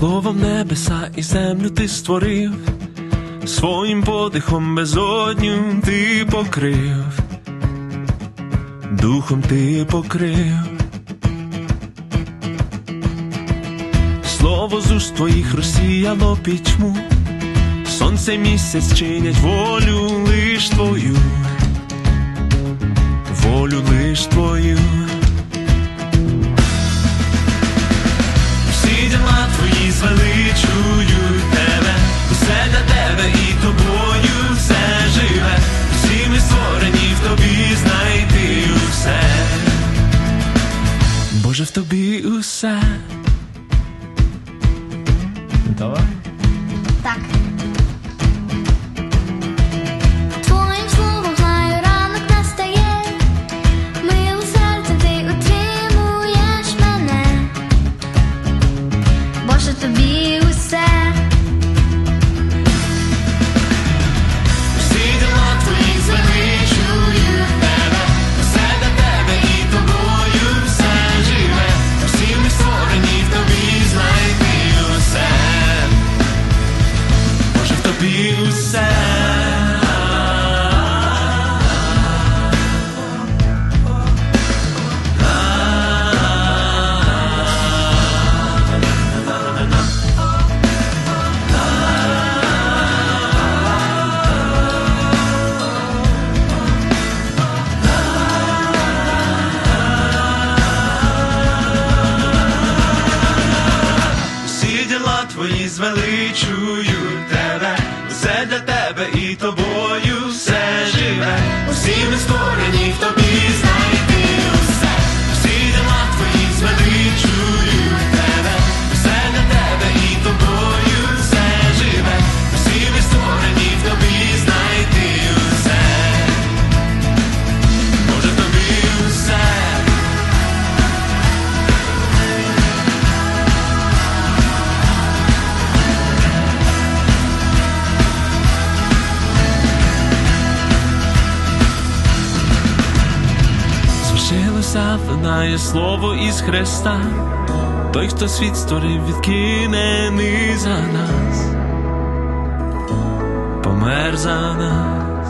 Словом небеса і землю ти створив, своїм подихом безодню ти покрив, духом ти покрив. Слово з уст твоїх розсіяло пітьму, сонце місяць чинять волю лиш твою, волю лиш твою. Звеличують тебе, все для тебе і тобою все живе, всі ми створені в тобі знайти усе. Боже, в тобі усе. Давай. Так. Твої звеличують для тебе Звершилося лунає слово із Христа, той, хто світ створив, відкинений за нас, помер за нас.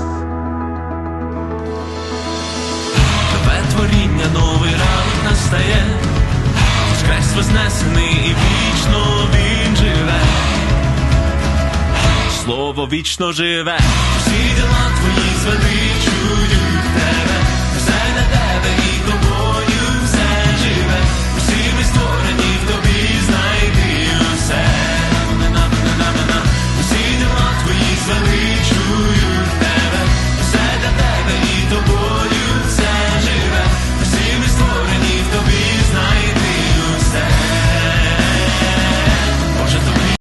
Нове творіння, новий ранок настає, Воскрес вознесений і вічно він живе. Слово вічно живе, всі діла reach